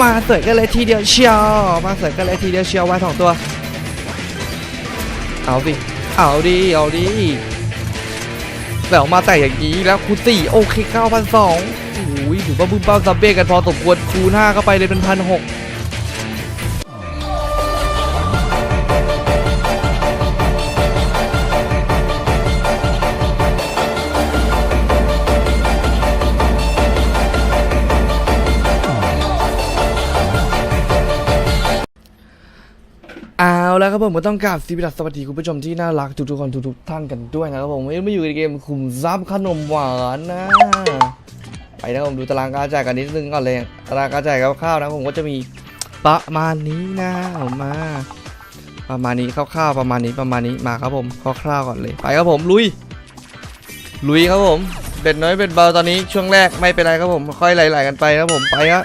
มาเสยกันเลยทีเดียวเชียวมาเสยกันเลยทีเดียวเชียวไว้สองตัว เอาสิเอาดิเอาดิแล้วมาแต่อย่างนี้แล้วคูณสี่โอเคเก้าพันสองโอ้ยถือว่าบึ้มเป้าซับเบ้กันพอสมควรคูณห้าเข้าไปเลยเป็นพันหก แล้วครับผมก็ต้องกราบสวัสดีคุณผู้ชมที่น่ารักทุกๆคนทุกๆท่านกันด้วยนะครับผมวันนี้มาอยู่ในเกมคุมซับขนมหวานนะไปนะครับผมดูตารางการจ่ายกันนิดนึงก่อนเลยตารางการจ่ายคร่าวๆนะผมก็จะมีประมาณนี้นะผมมา ประมาณนี้คร่าวๆประมาณนี้ประมาณนี้มาครับผมคร่าวๆก่อนเลยไปครับผมลุย ลุยครับผมเบ็ดน้อยเบ็ดเบาตอนนี้ช่วงแรกไม่เป็นไรครับผมค่อยไหลๆกันไปครับผมไปครับ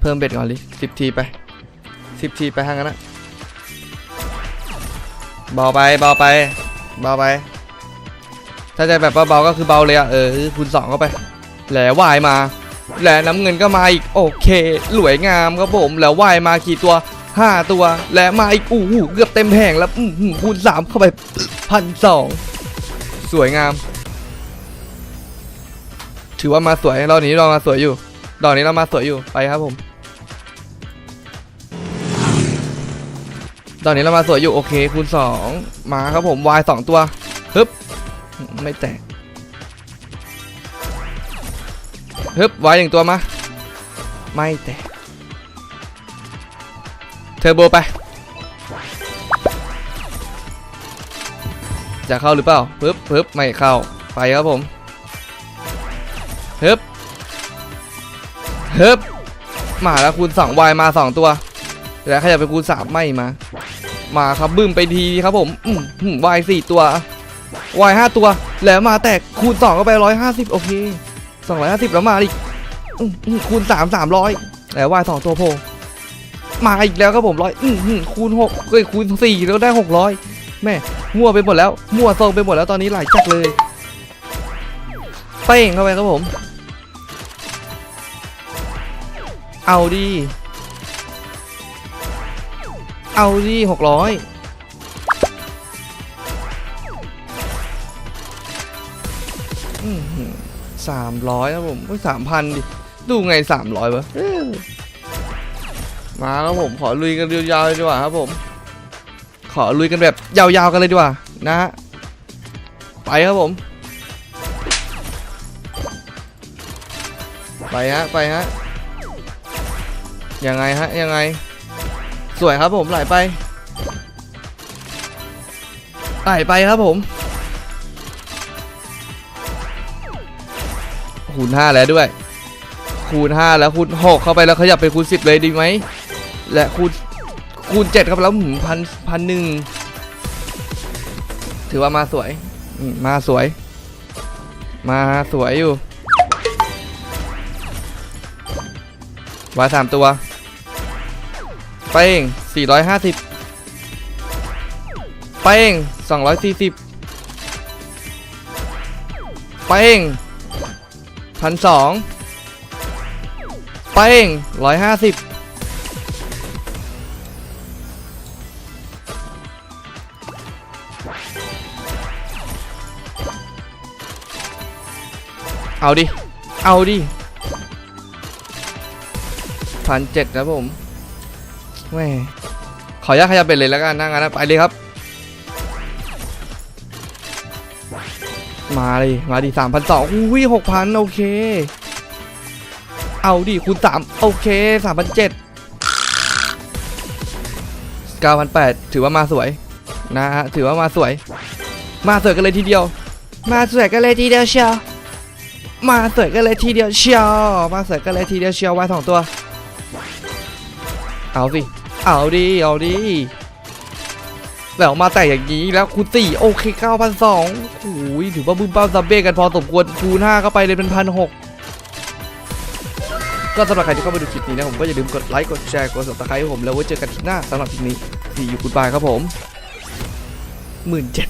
เพิ่มเบ็ดก่อนเลยสิบทีไป สิบทีไปทางนั้นนะเบาไปเบาไปเบาไป ถ้าจะแบบว่าเบาก็คือเบาเลยอะเออคูณสองเข้าไปแหลวายมาแหลน้ำเงินก็มาอีกโอเคสวยงามครับผมแล้ววายมากี่ตัวห้าตัว และมาอีกอู้หูเกือบเต็มแผงแล้วคูณสามเข้าไปพันสองสวยงาม ถือว่ามาสวยเรานี้เรามาสวยอยู่ ดอกนี้เรามาสวยอยู่ไปครับผม ตอนนี้เรามาสวยอยู่โอเคคูณสองมาครับผมวายสองตัวฮึบไม่แตกฮึบวายหนึ่งตัวมา ไม่แตกเทอร์โบไป จะเข้าหรือเปล่าฮึบฮึบไม่เข้าไปครับผมฮึบฮึบมาแล้วคูณสองวายมาสองตัว แล้วขยับไปคูณสามไม่มา มาครับบึ้มไปทีครับผมอืมวายสี่ตัววายห้าตัว แล้วมาแตกคูณสองก็ไปร้อยห้าสิบโอเคสองร้อยห้าสิบแล้วมาอีกอืมคูณสามสามร้อยแล้ววายสองตัวโผล่มาอีกแล้วครับผมร้อยอืมคูณหกเอ้ยคูณสี่แล้วได้หกร้อยแม่มั่วไปหมดแล้วมั่วทรงไปหมดแล้วตอนนี้หลายจัดเลยเป้งเข้าไปครับผม เอาดี เอาดิหกร้อยสามร้อยครับผมสามพันดิ ดูไงสามร้อยวะมาครับผมขอลุยกันยาวๆเลยดีกว่าครับผม ขอลุยกันแบบยาวๆกันเลยดีกว่า นะฮะ ไปครับผม ไปฮะ ไปฮะ ยังไงฮะ ยังไง สวยครับผมไหลไปไหลไปครับผมคูณห้าแล้วด้วย คูณห้าแล้วคูณหกเข้าไปแล้วขยับไปคูณสิบเลยดีไหม และคูณคูณเจ็ดครับแล้วหืมพันพันหนึ่งถือว่ามาสวยมมาสวย มาสวยอยู่วายสามตัว เป้ง450 เป้ง240 เป้งพันสองเป้ง150เอาดิ เอาดิพันเจ็ดครับผม แม่ขออนุญาตขยับเบ็ดเลยแล้วกันนะงั้นนะไปเลยครับ มาเลยมาดิสามพันสองอุ้ยหกพันโอเค เอาดิคูณสามโอเคสามพันเจ็ดเก้าพันแปดถือว่ามาสวย นะฮะถือว่ามาสวย มาสวยกันเลยทีเดียว มาสวยกันเลยทีเดียวเชียวมาสวยกันเลยทีเดียวเชียวมาสวยกันเลยทีเดียวเชียวไว้สองตัว เอาสิ เอาดีเอาดีแล้วมาแต่อย่างนี้แล้วคูณสี่โอเคเก้าพันสองโอ้ยถือว่าบึ้มเป้าซับเบ้กันพอสมควรคูณห้าเข้าไปเลยเป็นพันหกก็สำหรับใครที่เข้ามาดูคลิปนี้นะผมก็อย่าลืมกดไลค์กดแชร์กด subscribe ให้ผมแล้วไว้เจอกันคลิปหน้าสำหรับคลิปนี้ที่อยู่คุณบายครับผมหมื่นเจ็ด